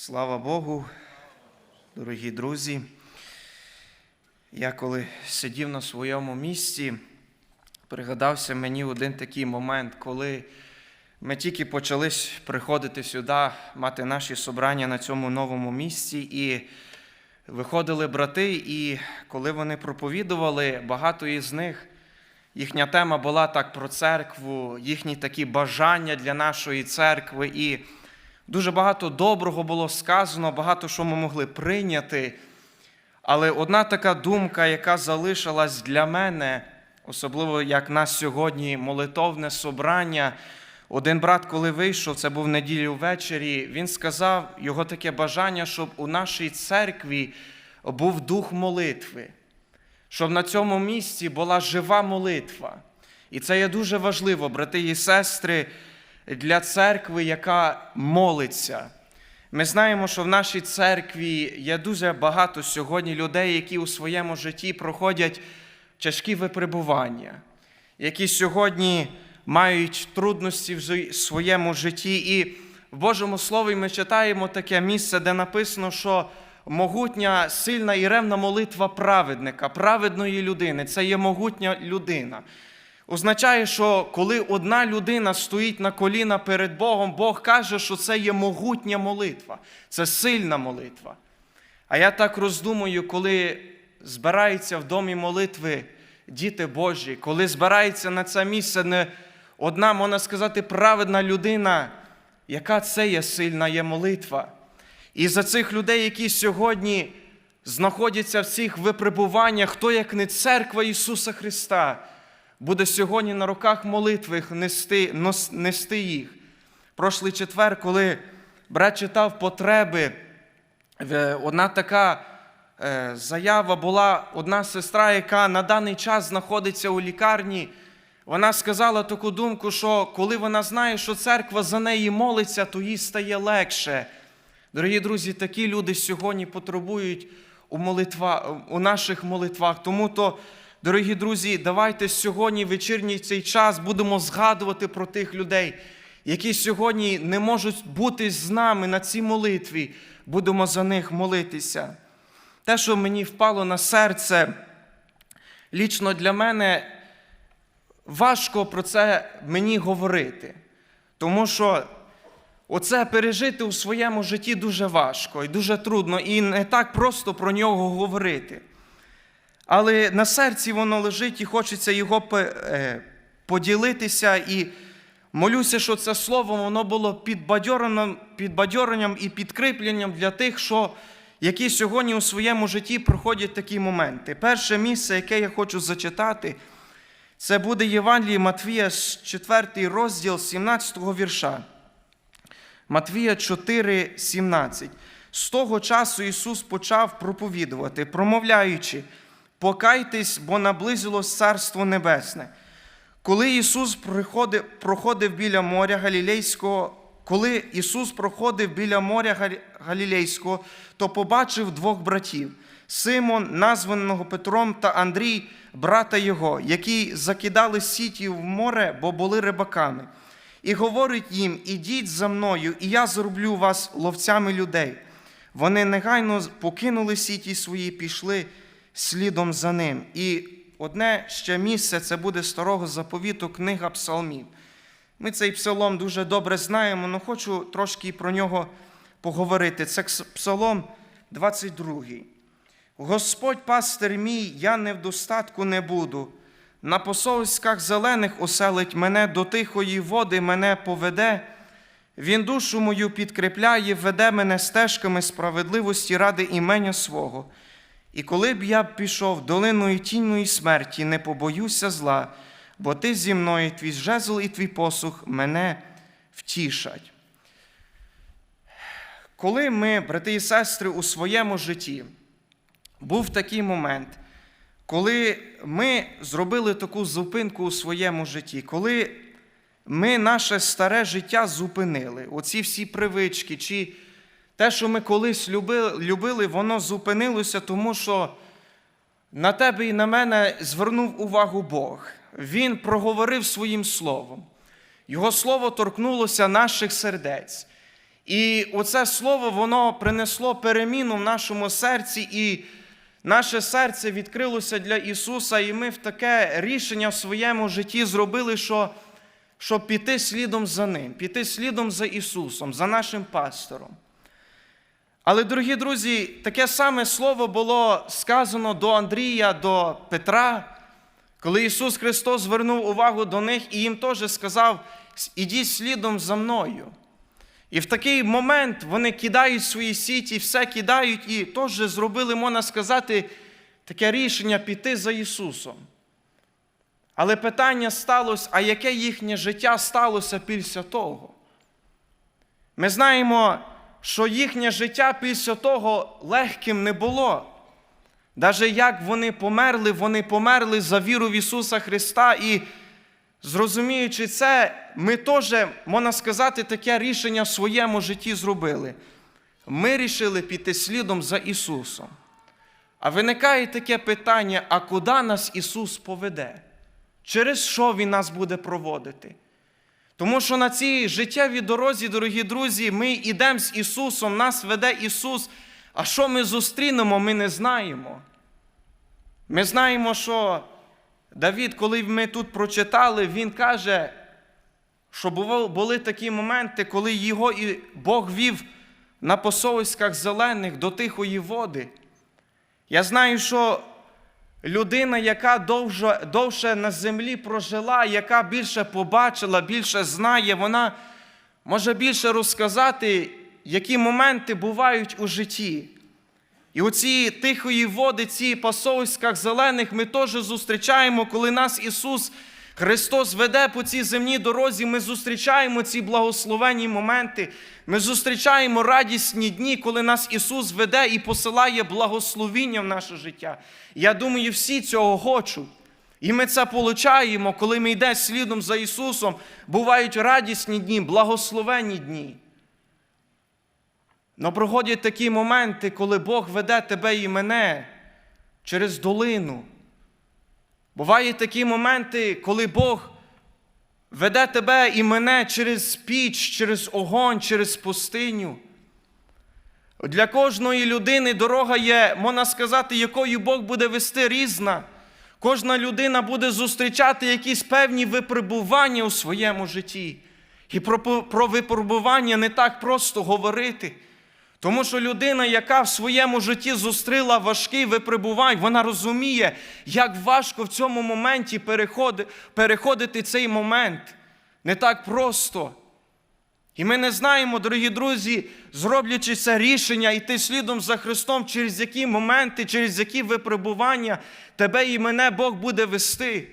Слава Богу, дорогі друзі. Я коли сидів на своєму місці, пригадався мені один такий момент, коли ми тільки почали приходити сюди, мати наші собрання на цьому новому місці, і виходили брати, і коли вони проповідували, багато із них, їхня тема була так про церкву, їхні такі бажання для нашої церкви. І Дуже багато доброго було сказано, багато що ми могли прийняти. Але одна така думка, яка залишилась для мене, особливо як нас сьогодні молитовне собрання. Один брат, коли вийшов, це був неділю ввечері, він сказав його таке бажання, щоб у нашій церкві був дух молитви, щоб на цьому місці була жива молитва. І це є дуже важливо, брати і сестри для церкви, яка молиться. Ми знаємо, що в нашій церкві є дуже багато сьогодні людей, які у своєму житті проходять тяжкі випробування, які сьогодні мають трудності в своєму житті. І в Божому Слові ми читаємо таке місце, де написано, що могутня, сильна і ревна молитва праведника, праведної людини це є могутня людина означає, що коли одна людина стоїть на коліна перед Богом, Бог каже, що це є могутня молитва, це сильна молитва. А я так роздумую, коли збираються в домі молитви діти Божі, коли збирається на це місце не одна, можна сказати, праведна людина, яка це є сильна є молитва. І за цих людей, які сьогодні знаходяться в цих випробуваннях, хто як не церква Ісуса Христа буде сьогодні на руках молитви нести, нести їх. Прошлий четвер, коли брат читав потреби, одна така е, заява була одна сестра, яка на даний час знаходиться у лікарні. Вона сказала таку думку, що коли вона знає, що церква за неї молиться, то їй стає легше. Дорогі друзі, такі люди сьогодні потребують у молитва, у наших молитвах. Тому то Дорогі друзі, давайте сьогодні, вечірній цей час, будемо згадувати про тих людей, які сьогодні не можуть бути з нами на цій молитві. Будемо за них молитися. Те, що мені впало на серце, лічно для мене важко про це мені говорити. Тому що оце пережити у своєму житті дуже важко і дуже трудно, і не так просто про нього говорити. Але на серці воно лежить і хочеться його е, поділитися. І молюся, що це слово воно було підбадьоренням і підкріпленням для тих, що, які сьогодні у своєму житті проходять такі моменти. Перше місце, яке я хочу зачитати, це буде Євангеліє Матвія, 4 розділ 17 вірша. Матвія 4, 17. З того часу Ісус почав проповідувати, промовляючи. Покайтесь, бо наблизилось Царство Небесне. Коли Ісус проходив, проходив біля моря Галілейського, коли Ісус проходив біля моря Галілейського, то побачив двох братів Симон, названого Петром, та Андрій, брата Його, які закидали сіті в море, бо були рибаками. І говорить їм: Ідіть за мною, і я зроблю вас ловцями людей. Вони негайно покинули сіті свої, пішли слідом за ним. І одне ще місце це буде старого заповіту книга Псалмів. Ми цей псалом дуже добре знаємо, але хочу трошки про нього поговорити. Це псалом 22. Господь пастир мій, я не в достатку не буду. На посольськах зелених оселить мене до тихої води, мене поведе. Він душу мою підкріпляє, веде мене стежками справедливості ради імення свого. І коли б я пішов долиною тінної смерті, не побоюся зла, бо ти зі мною твій жезл і твій посух мене втішать. Коли ми, брати і сестри, у своєму житті був такий момент, коли ми зробили таку зупинку у своєму житті, коли ми наше старе життя зупинили, оці всі привички, чи те, що ми колись любили, воно зупинилося, тому що на тебе і на мене звернув увагу Бог. Він проговорив своїм словом. Його слово торкнулося наших сердець. І оце слово воно принесло переміну в нашому серці, і наше серце відкрилося для Ісуса, і ми в таке рішення в своєму житті зробили, що, щоб піти слідом за Ним, піти слідом за Ісусом, за нашим пастором. Але, дорогі друзі, таке саме слово було сказано до Андрія, до Петра, коли Ісус Христос звернув увагу до них і їм теж сказав: ідіть слідом за мною. І в такий момент вони кидають свої сіті, все кидають і теж зробили, можна сказати, таке рішення піти за Ісусом. Але питання сталося, а яке їхнє життя сталося після того? Ми знаємо, що їхнє життя після того легким не було. Навіть як вони померли, вони померли за віру в Ісуса Христа. І зрозуміючи це, ми теж, можна сказати, таке рішення в своєму житті зробили. Ми рішили піти слідом за Ісусом. А виникає таке питання: а куди нас Ісус поведе? Через що Він нас буде проводити? Тому що на цій життєвій дорозі, дорогі друзі, ми йдемо з Ісусом, нас веде Ісус. А що ми зустрінемо, ми не знаємо. Ми знаємо, що Давід, коли ми тут прочитали, він каже, що були такі моменти, коли його і Бог вів на посольськах зелених до тихої води. Я знаю, що людина, яка довше, довше на землі прожила, яка більше побачила, більше знає, вона може більше розказати, які моменти бувають у житті. І у цій тихої води, ці пасовськах зелених, ми теж зустрічаємо, коли нас Ісус Христос веде по цій земній дорозі, ми зустрічаємо ці благословенні моменти, ми зустрічаємо радісні дні, коли нас Ісус веде і посилає благословіння в наше життя. Я думаю, всі цього хочуть. І ми це получаємо, коли ми йдемо слідом за Ісусом, бувають радісні дні, благословенні дні. Но проходять такі моменти, коли Бог веде тебе і мене через долину. Бувають такі моменти, коли Бог веде тебе і мене через піч, через огонь, через пустиню. Для кожної людини дорога є, можна сказати, якою Бог буде вести різна. Кожна людина буде зустрічати якісь певні випробування у своєму житті. І про, про випробування не так просто говорити. Тому що людина, яка в своєму житті зустріла важкий випробувань, вона розуміє, як важко в цьому моменті переходити цей момент. Не так просто. І ми не знаємо, дорогі друзі, зроблячи це рішення, йти слідом за Христом, через які моменти, через які випробування тебе і мене Бог буде вести.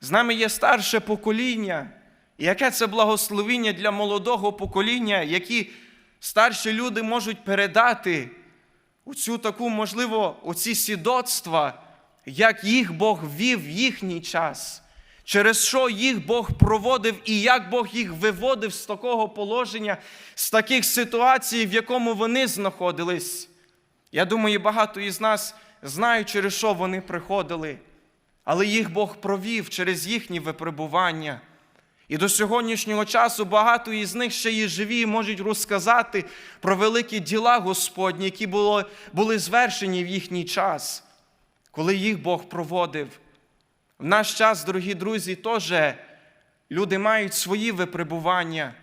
З нами є старше покоління. І яке це благословіння для молодого покоління, які старші люди можуть передати оцю таку, можливо, оці свідоцтва, як їх Бог вів в їхній час, через що їх Бог проводив і як Бог їх виводив з такого положення, з таких ситуацій, в якому вони знаходились. Я думаю, багато із нас знають, через що вони приходили, але їх Бог провів через їхні випробування. І до сьогоднішнього часу багато із них ще є живі і можуть розказати про великі діла Господні, які були, були звершені в їхній час, коли їх Бог проводив. В наш час, дорогі друзі, теж люди мають свої випробування,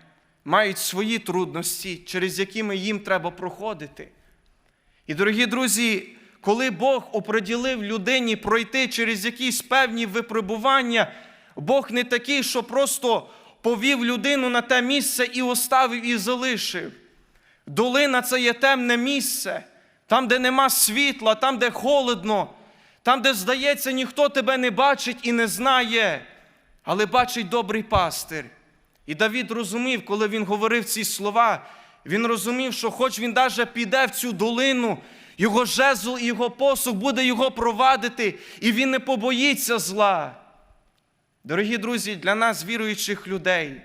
мають свої трудності, через якими їм треба проходити. І, дорогі друзі, коли Бог оприділив людині пройти через якісь певні випробування, Бог не такий, що просто повів людину на те місце і оставив і залишив. Долина це є темне місце, там, де нема світла, там, де холодно, там, де, здається, ніхто тебе не бачить і не знає, але бачить добрий пастир. І Давід розумів, коли він говорив ці слова, він розумів, що хоч він навіть піде в цю долину, його жезл і його посух буде його провадити, і він не побоїться зла. Дорогі друзі, для нас, віруючих людей,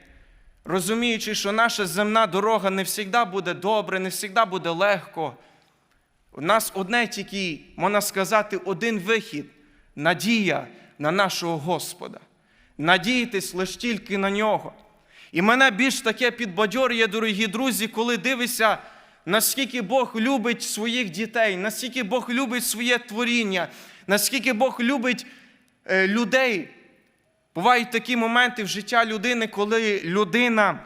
розуміючи, що наша земна дорога не завжди буде добре, не завжди буде легко. У нас одне тільки, можна сказати, один вихід надія на нашого Господа. Надіятись лише тільки на нього. І мене більш таке підбадьорює, дорогі друзі, коли дивишся, наскільки Бог любить своїх дітей, наскільки Бог любить своє творіння, наскільки Бог любить е, людей. Бувають такі моменти в життя людини, коли людина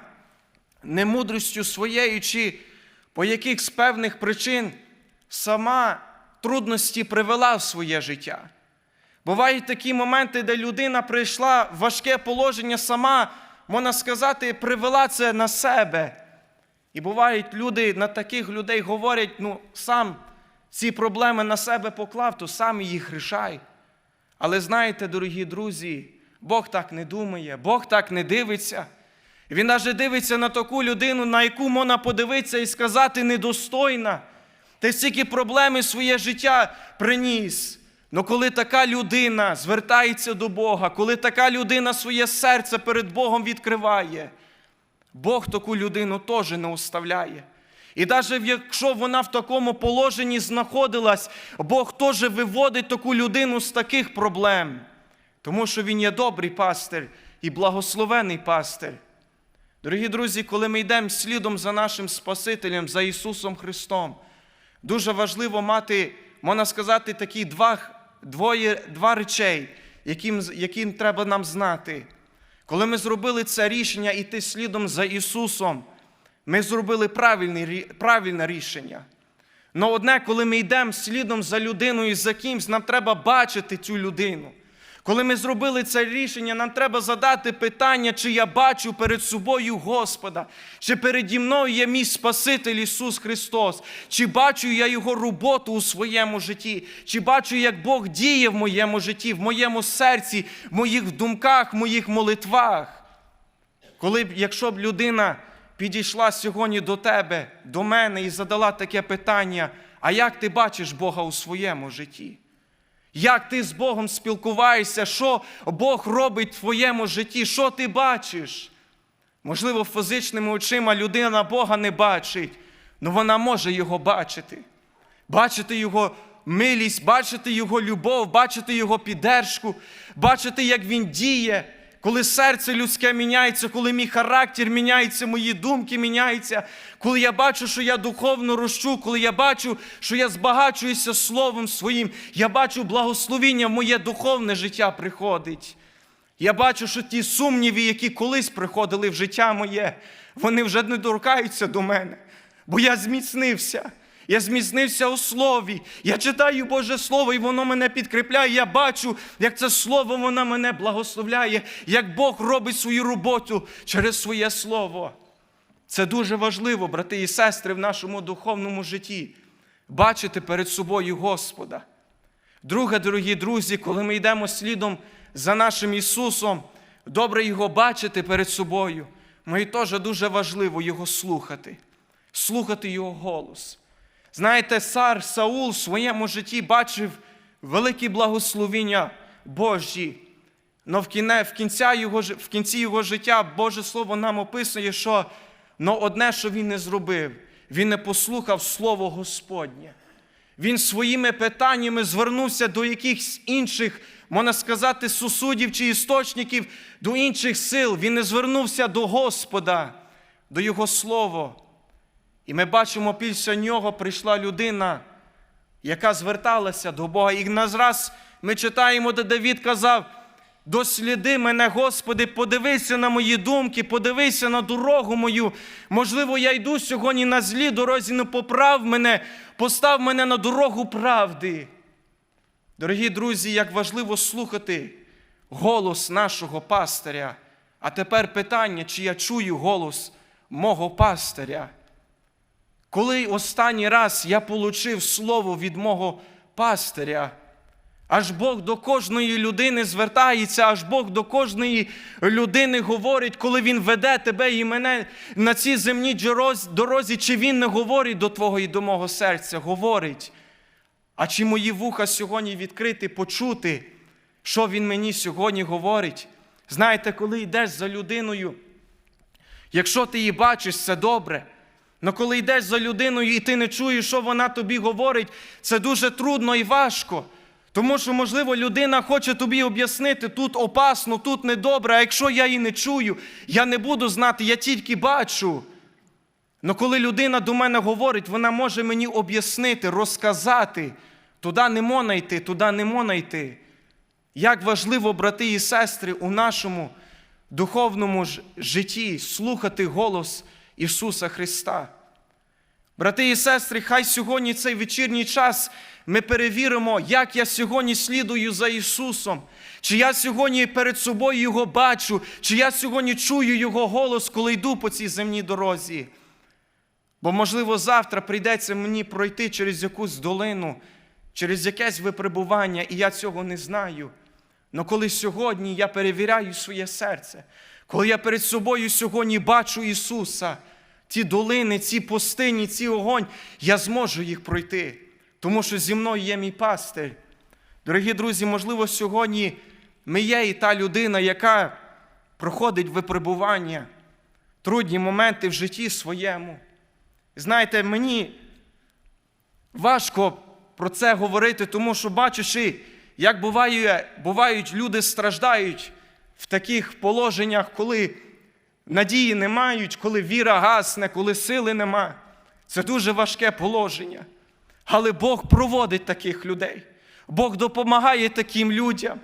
немудростю своєю чи по яких з певних причин сама трудності привела в своє життя. Бувають такі моменти, де людина прийшла в важке положення сама, можна сказати, привела це на себе. І бувають люди, на таких людей говорять, ну, сам ці проблеми на себе поклав, то сам їх рішай. Але знаєте, дорогі друзі, Бог так не думає, Бог так не дивиться. Він навіть дивиться на таку людину, на яку можна подивитися і сказати недостойна. Ти стільки проблеми своє життя приніс. Но коли така людина звертається до Бога, коли така людина своє серце перед Богом відкриває, Бог таку людину теж не оставляє. І навіть якщо вона в такому положенні знаходилась, Бог теж виводить таку людину з таких проблем, тому що Він є добрий пастир і благословений пастир. Дорогі друзі, коли ми йдемо слідом за нашим Спасителем, за Ісусом Христом, дуже важливо мати, можна сказати, такі два, двоє, два речей, яким, яким треба нам знати. Коли ми зробили це рішення йти слідом за Ісусом, ми зробили правильне, правильне рішення. Но одне, коли ми йдемо слідом за людиною за кимсь, нам треба бачити цю людину. Коли ми зробили це рішення, нам треба задати питання, чи я бачу перед собою Господа, чи переді мною є мій Спаситель Ісус Христос, чи бачу я Його роботу у своєму житті, чи бачу, як Бог діє в моєму житті, в моєму серці, в моїх думках, в моїх молитвах. Коли б, якщо б людина підійшла сьогодні до тебе, до мене і задала таке питання, а як ти бачиш Бога у своєму житті? Як ти з Богом спілкуваєшся, що Бог робить в твоєму житті, що ти бачиш? Можливо, фізичними очима людина Бога не бачить, але вона може його бачити. Бачити Його милість, бачити Його любов, бачити Його піддержку, бачити, як Він діє, коли серце людське міняється, коли мій характер міняється, мої думки міняються, коли я бачу, що я духовно рощу, коли я бачу, що я збагачуюся Словом Своїм, я бачу благословіння моє духовне життя приходить. Я бачу, що ті сумніви, які колись приходили в життя моє, вони вже не торкаються до мене, бо я зміцнився. Я зміцнився у слові. Я читаю Боже Слово, і воно мене підкріпляє. Я бачу, як це слово воно мене благословляє, як Бог робить свою роботу через своє слово. Це дуже важливо, брати і сестри, в нашому духовному житті. Бачити перед собою Господа. Друге, дорогі друзі, коли ми йдемо слідом за нашим Ісусом, добре Його бачити перед собою. Ми теж дуже важливо Його слухати, слухати Його голос. Знаєте, цар Саул в своєму житті бачив великі благословіння Божі. Но в, кіне, в, кінця його, в кінці його життя Боже Слово нам описує, що но одне, що він не зробив, він не послухав Слово Господнє. Він своїми питаннями звернувся до якихось інших, можна сказати, сусудів чи істочників, до інших сил. Він не звернувся до Господа, до Його Слова. І ми бачимо, після нього прийшла людина, яка зверталася до Бога. І назраз ми читаємо, де Давід казав: досліди мене, Господи, подивися на мої думки, подивися на дорогу мою. Можливо, я йду сьогодні на злій дорозі, не поправ мене, постав мене на дорогу правди. Дорогі друзі, як важливо слухати голос нашого пастиря. А тепер питання, чи я чую голос мого пастиря. Коли останній раз я получив слово від мого пастиря, аж Бог до кожної людини звертається, аж Бог до кожної людини говорить, коли Він веде тебе і мене на цій земній дорозі, чи Він не говорить до Твого і до мого серця, говорить. А чи мої вуха сьогодні відкриті почути, що Він мені сьогодні говорить? Знаєте, коли йдеш за людиною, якщо ти її бачиш, це добре. Але коли йдеш за людиною і ти не чуєш, що вона тобі говорить, це дуже трудно і важко. Тому що, можливо, людина хоче тобі об'яснити, тут опасно, тут недобре, а якщо я її не чую, я не буду знати, я тільки бачу. Но коли людина до мене говорить, вона може мені об'яснити, розказати, туди не можна йти, туди не можна йти. Як важливо, брати і сестри, у нашому духовному житті слухати голос Ісуса Христа. Брати і сестри, хай сьогодні цей вечірній час ми перевіримо, як я сьогодні слідую за Ісусом, чи я сьогодні перед собою Його бачу, чи я сьогодні чую Його голос, коли йду по цій земній дорозі. Бо, можливо, завтра прийдеться мені пройти через якусь долину, через якесь випробування, і я цього не знаю. Но коли сьогодні я перевіряю своє серце, коли я перед собою сьогодні бачу Ісуса, ті долини, ці пустині, ці огонь, я зможу їх пройти, тому що зі мною є мій пастир. Дорогі друзі, можливо, сьогодні ми є і та людина, яка проходить випробування, трудні моменти в житті своєму. Знаєте, мені важко про це говорити, тому що бачиш, як буває, бувають люди страждають в таких положеннях, коли надії не мають, коли віра гасне, коли сили нема. Це дуже важке положення. Але Бог проводить таких людей. Бог допомагає таким людям.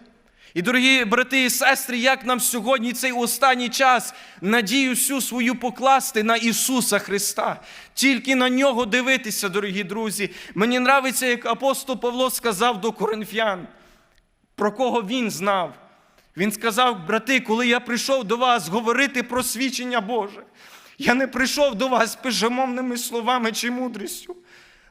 І, дорогі брати і сестри, як нам сьогодні цей останній час надію всю свою покласти на Ісуса Христа, тільки на нього дивитися, дорогі друзі. Мені нравиться, як апостол Павло сказав до коринфян, про кого він знав. Він сказав, брати, коли я прийшов до вас говорити про свідчення Боже, я не прийшов до вас пижемовними словами чи мудрістю,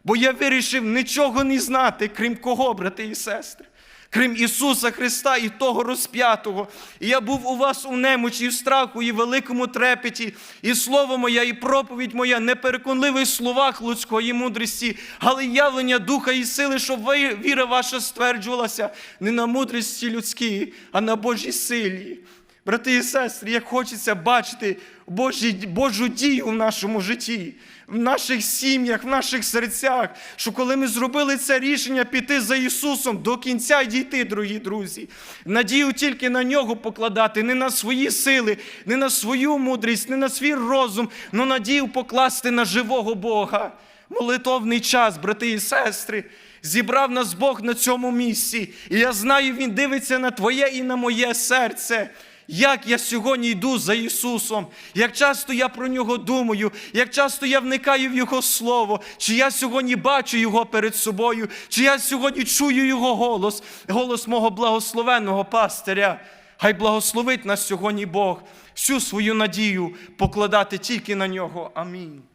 бо я вирішив нічого не знати, крім кого, брати і сестри, крім Ісуса Христа і того розп'ятого. І я був у вас у немочі, і в страху, і в великому трепеті, і слово моє, і проповідь моя не переконливий в словах людської мудрості, але явлення духа і сили, щоб віра ваша стверджувалася не на мудрості людській, а на Божій силі. Брати і сестри, як хочеться бачити Божі, Божу дію в нашому житті, в наших сім'ях, в наших серцях, що коли ми зробили це рішення піти за Ісусом до кінця дійти, дорогі друзі, надію тільки на нього покладати, не на свої сили, не на свою мудрість, не на свій розум, але надію покласти на живого Бога. Молитовний час, брати і сестри, зібрав нас Бог на цьому місці. І я знаю, Він дивиться на твоє і на моє серце. Як я сьогодні йду за Ісусом, як часто я про Нього думаю, як часто я вникаю в Його Слово, чи я сьогодні бачу Його перед собою, чи я сьогодні чую Його голос, голос мого благословенного пастиря. Хай благословить нас сьогодні Бог всю свою надію покладати тільки на нього. Амінь.